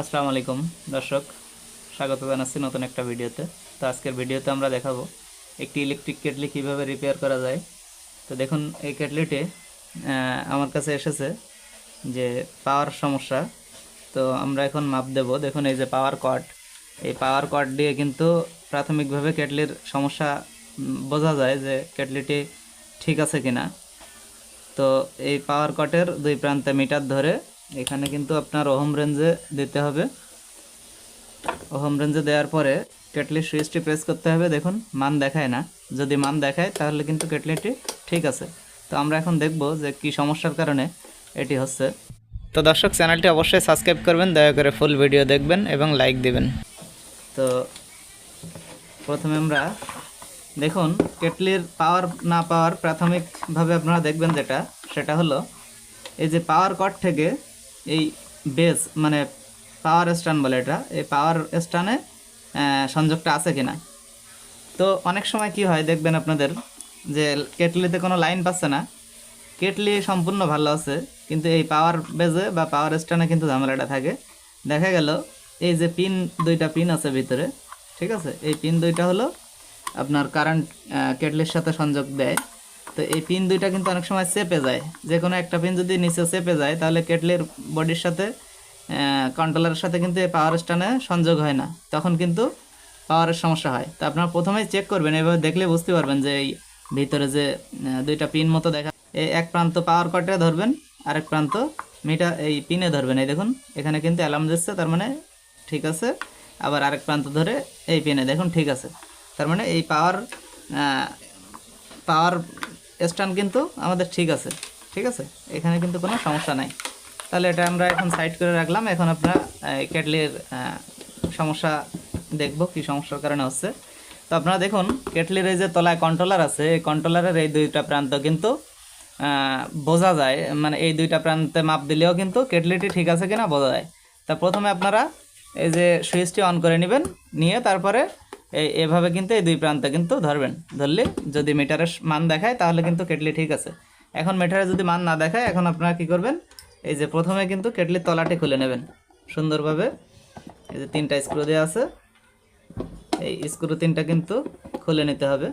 আসসালামু আলাইকুম, দর্শক। স্বাগত জানাচ্ছি নতুন একটা ভিডিওতে। তো আজকের ভিডিওতে আমরা দেখাবো একটি ইলেকট্রিক কেটলি কীভাবে রিপেয়ার করা যায়। তো দেখুন, এই কেটলিটি আমার কাছে এসেছে যে পাওয়ার সমস্যা। তো আমরা এখন মাপ দেব। দেখুন, এই যে পাওয়ার কট এই পাওয়ার কট দিয়ে কিন্তু প্রাথমিকভাবে কেটলির সমস্যা বোঝা যায় যে কেটলিটি ঠিক আছে কিনা। তো এই পাওয়ার কটের দুই প্রান্তে মিটার ধরে এখানে কিন্তু আপনার ওহম রেঞ্জে দিতে হবে। ওহম রেঞ্জে দেওয়ার পরে কেটলির সুইচটি প্রেস করতে হবে। দেখুন, মান দেখায় না। যদি মান দেখায়, তাহলে কিন্তু কেটলিটি ঠিক আছে। তো আমরা এখন দেখব যে কি সমস্যার কারণে এটি হচ্ছে। তো দর্শক চ্যানেলটি অবশ্যই সাবস্ক্রাইব করবেন, দয়া করে ফুল ভিডিও দেখবেন এবং লাইক দিবেন। তো প্রথমে আমরা দেখুন কেটলির পাওয়ার না পাওয়ার প্রাথমিকভাবে আপনারা দেখবেন যেটা, সেটা হলো এই যে পাওয়ার কট থেকে এই বেস মানে পাওয়ার স্ট্যান্ড বলে এটা। এই পাওয়ার স্ট্যান্ডে সংযোগটা আছে কিনা? তো অনেক সময় কি হয় দেখবেন আপনাদের, যে কেটলিতে কোনো লাইন পাচ্ছে না। কেটলি সম্পূর্ণ ভালো আছে, কিন্তু এই পাওয়ার বেজে বা পাওয়ার স্ট্যান্ডে কিন্তু ঝামেলাটা থাকে। দেখা গেল, এই যে পিন দুইটা পিন আছে ভিতরে, ঠিক আছে? এই পিন দুইটা হলো আপনার কারেন্ট কেটলির সাথে সংযোগ দেয়। তো এই পিন দুইটা কিন্তু অনেক সময় চেপে যায়। যে কোনো একটা পিন যদি নিচে চেপে যায়, তাহলে কেটলির বডির সাথে কন্ট্রোলারের সাথে কিন্তু এই পাওয়ার স্ট্যান্ডে সংযোগ হয় না। তখন কিন্তু পাওয়ারের সমস্যা হয়। তো আপনারা প্রথমেই চেক করবেন, এভাবে দেখলে বুঝতে পারবেন যে এই ভিতরে যে দুইটা পিন মতো দেখা এই এক প্রান্ত পাওয়ার কটে ধরবেন, আরেক প্রান্ত মিটার এই পিনে ধরবেন। এই দেখুন, এখানে কিন্তু অ্যালার্ম দিচ্ছে, তার মানে ঠিক আছে। আবার আরেক প্রান্ত ধরে এই পিনে দেখুন ঠিক আছে। তার মানে এই পাওয়ার পাওয়ার স্ট্যান্ড কিন্তু আমাদের ঠিক আছে ঠিক আছে? এখানে কিন্তু কোনো সমস্যা নাই। তাহলে এটা আমরা এখন সাইড করে রাখলাম। এখন আপনার কেটলির সমস্যা দেখব কি সমস্যার কারণে হচ্ছে। তো আপনারা দেখুন, কেটলির এই যে তলায় কন্ট্রোলার আছে, এই কন্ট্রোলারের এই দুইটা প্রান্ত কিন্তু বোঝা যায়। মানে এই দুইটা প্রান্তে মাপ দিলেও কিন্তু কেটলিটি ঠিক আছে কিনা বোঝা যায়। তা প্রথমে আপনারা এই যে সুইচটি অন করে নেবেন, নিয়ে তারপরে এভাবে কিন্তু এই দুই প্রান্তে কিন্তু ধরবেন। ধরলে যদি মিটারের মান দেখায়, তাহলে কিন্তু কেটলি ঠিক আছে। এখন মিটারে যদি মান না দেখায়, এখন আপনারা কি করবেন? এই যে প্রথমে কিন্তু কেটলির তলাটি খুলে নেবেন। সুন্দরভাবে এই যে তিনটা স্ক্রু দেওয়া আছে। এই স্ক্রু তিনটা কিন্তু খুলে নিতে হবে।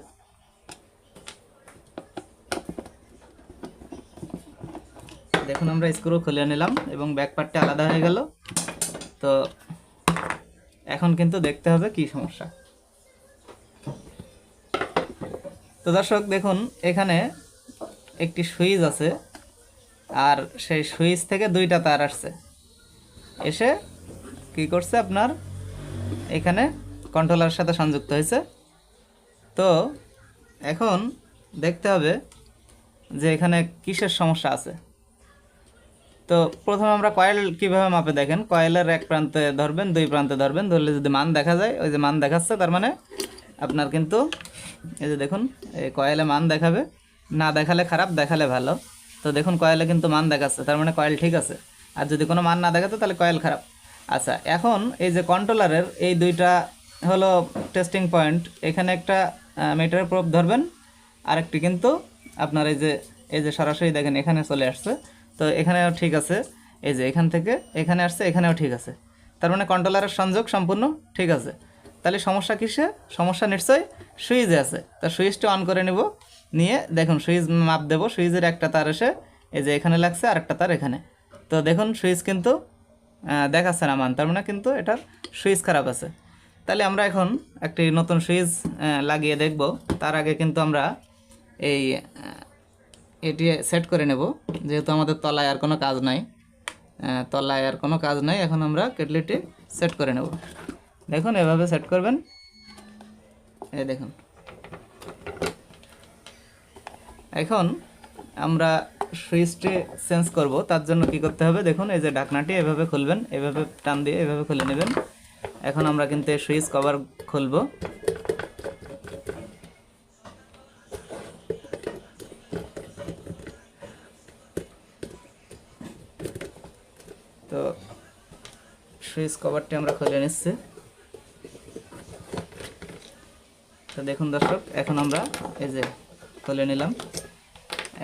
দেখুন, আমরা স্ক্রু খুলে নিলাম এবং ব্যাক পার্টটা আলাদা হয়ে গেল। তো এখন কিন্তু দেখতে হবে কি সমস্যা। তো দর্শক, দেখুন, এখানে একটি সুইচ আছে, আর সেই সুইচ থেকে দুইটা তার আসছে। এসে কি করছে আপনার? এখানে কন্ট্রোলারের সাথে সংযুক্ত হয়েছে। তো এখন দেখতে হবে যে এখানে কিসের সমস্যা আছে। তো প্রথমে আমরা কয়েল কীভাবে মাপে দেখেন? কয়েলের এক প্রান্তে ধরবেন, দুই প্রান্তে ধরবেন, ধরলে যদি মান দেখা যায়, ওই যে মান দেখাচ্ছে, তার মানে আপনার কিন্তু এই যে দেখুন, এই কয়েলে মান দেখাবে। না দেখালে খারাপ, দেখালে ভালো। তো দেখুন, কয়েলে কিন্তু মান দেখাচ্ছে, তার মানে কয়েল ঠিক আছে। আর যদি কোনো মান না দেখাতো, তাহলে কয়েল খারাপ। আচ্ছা এখন এই যে কন্ট্রোলারের এই দুইটা হলো টেস্টিং পয়েন্ট এখানে একটা মিটারের প্রোব ধরবেন। আরেকটি কিন্তু আপনার এই যে এই যে সরাসরি দেখেন, এখানে চলে আসছে। তো এখানেও ঠিক আছে, এই যে এখান থেকে এখানে আসছে, এখানেও ঠিক আছে। তার মানে কন্ট্রোলারের সংযোগ সম্পূর্ণ ঠিক আছে। তাহলে সমস্যা কিসে? সমস্যা নিশ্চয়ই সুইচে আছে। তা সুইচটা অন করে নিব। নিয়ে দেখুন, সুইচ মাপ দেবো। সুইচের একটা তার এসে এই যে এখানে লাগছে আর একটা তার এখানে। তো দেখুন, সুইচ কিন্তু দেখাচ্ছে না মান। তার মানে কিন্তু এটার সুইচ খারাপ আছে। তাহলে আমরা এখন একটি নতুন সুইচ লাগিয়ে দেখব। তার আগে কিন্তু আমরা এই এটি সেট করে নেব। যেহেতু আমাদের তলায় আর কোনো কাজ নাই তলায় আর কোনো কাজ নাই, এখন আমরা কেটলিটি সেট করে নেব। দেখুন, এভাবে সেট করবেন। এই দেখুন। এখন আমরা সুইচটি চেঞ্জ করব, তার জন্য কি করতে হবে? দেখুন, এই যে ঢাকনাটি এভাবে খুলবেন, এভাবে টান দিয়ে এভাবে খুলে নেবেন। এখন আমরা কিন্তু সুইচ কভার খুলব। তো সুইচ কভারটি আমরা খুলে নিচ্ছি। তো দেখুন দর্শক, এখন আমরা এই যে তুলে নিলাম।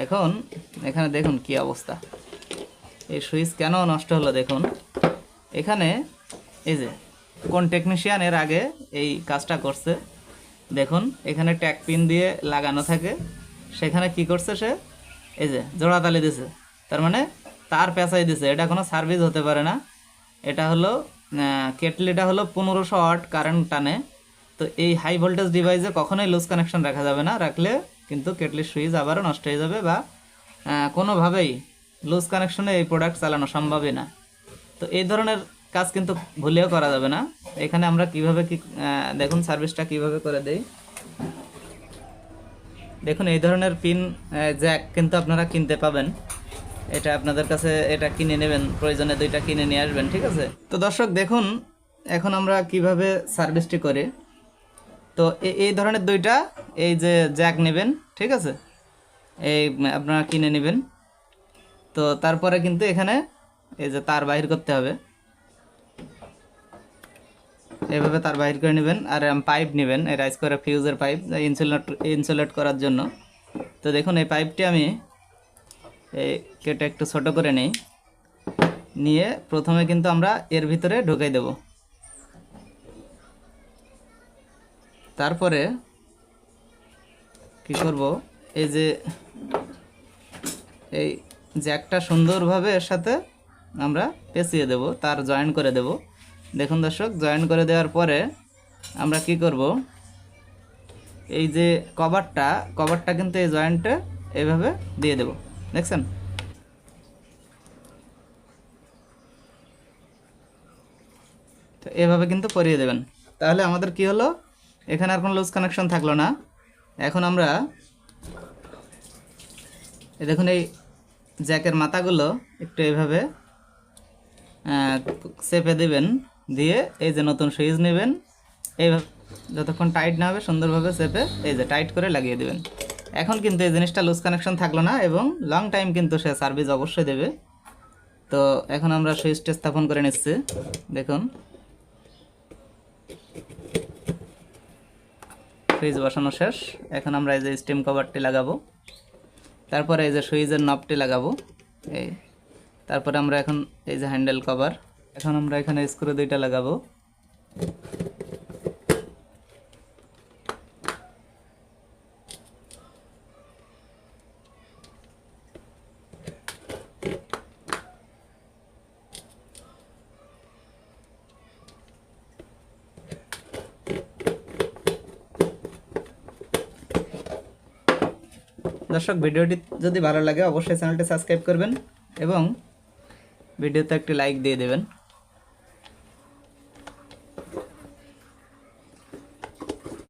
এখন এখানে দেখুন কি অবস্থা। এই সুইচ কেন নষ্ট হলো দেখুন। এখানে এই যে কোন টেকনিশিয়ান এর আগে এই কাজটা করছে, দেখুন, এখানে ট্যাগ পিন দিয়ে লাগানো থাকে। সেখানে কি করছে সে? এই যে জোড়া তালি দিছে। তার মানে তার পেঁচাই দিছে। এটা কোনো সার্ভিস হতে পারে না। এটা হলো কেটলিটা হলো পনেরোশো ওয়াট কারেন্ট টানে। তো এই হাই ভোল্টেজ ডিভাইসে কখনোই লুজ কানেকশন রাখা যাবে না। রাখলে কিন্তু কেটলির সুইচ আবারও নষ্ট হয়ে যাবে বা কোনোভাবেই লুজ কানেকশনে এই প্রোডাক্ট চালানো সম্ভবই না। তো এই ধরনের কাজ কিন্তু ভুলেও করা যাবে না। এখানে আমরা কীভাবে কি দেখুন সার্ভিসটা কীভাবে করে দেই। দেখুন, এই ধরনের পিন জ্যাক কিন্তু আপনারা কিনতে পাবেন। এটা আপনাদের কাছে, এটা কিনে নেবেন, প্রয়োজনে দুইটা কিনে নিয়ে আসবেন, ঠিক আছে? তো দর্শক, দেখুন, এখন আমরা কীভাবে সার্ভিসটি করি। তো এই ধরনের দুইটা এই যে জ্যাক নেবেন, ঠিক আছে? এই আপনারা কিনে নেবেন। তো তারপরে কিন্তু এখানে এই যে তার বাহির করতে হবে। এভাবে তার বাহির করে নেবেন। আর পাইপ নেবেন, এই রাইস করে ফিউজের পাইপ ইনসুলেট ইনসুলেট করার জন্য। তো দেখুন, এই পাইপটি আমি, এই কেটে একটু ছোটো করে নেই। নিয়ে প্রথমে কিন্তু আমরা এর ভিতরে ঢুকাই দেব। তারপরে কি করব? এই যে এই জ্যাকটা সুন্দরভাবে এর সাথে আমরা পেঁচিয়ে দেব, তার জয়েন করে দেব। দেখুন দর্শক জয়েন করে দেওয়ার পরে আমরা কি করব? এই যে কভারটা কভারটা কিন্তু এই জয়েন্টে এইভাবে দিয়ে দেব। দেখছেন? তো এভাবে কিন্তু পরিয়ে দেবেন। তাহলে আমাদের কি হলো? এখানে আর কোনো লুজ কানেকশন থাকল না। এখন আমরা দেখুন এই জ্যাকের মাথাগুলো একটু এইভাবে চেপে দেবেন, দিয়ে এই যে নতুন সুইচ নেবেন, এইভাবে যতক্ষণ টাইট না হবে সুন্দরভাবে চেপে এই যে টাইট করে লাগিয়ে দেবেন। এখন কিন্তু এই জিনিসটা লুজ কানেকশন থাকল না এবং লং টাইম কিন্তু সে সার্ভিস অবশ্যই দেবে। তো এখন আমরা সুইচটা স্থাপন করে নিচ্ছি, দেখুন। ফ্রিজ বসানো শেষ। এখন আমরা এই যে স্টিম কভারটি লাগাবো। তারপরে এই যে সুইচের নবটি লাগাবো। এই, তারপরে আমরা এখন এই যে হ্যান্ডেল কভার এখন আমরা এখানে স্ক্রু দুইটা লাগাবো। দর্শক, ভিডিওটি যদি ভালো লাগে, অবশ্যই চ্যানেলটি সাবস্ক্রাইব করবেন এবং ভিডিওতে একটি লাইক দিয়ে দেবেন।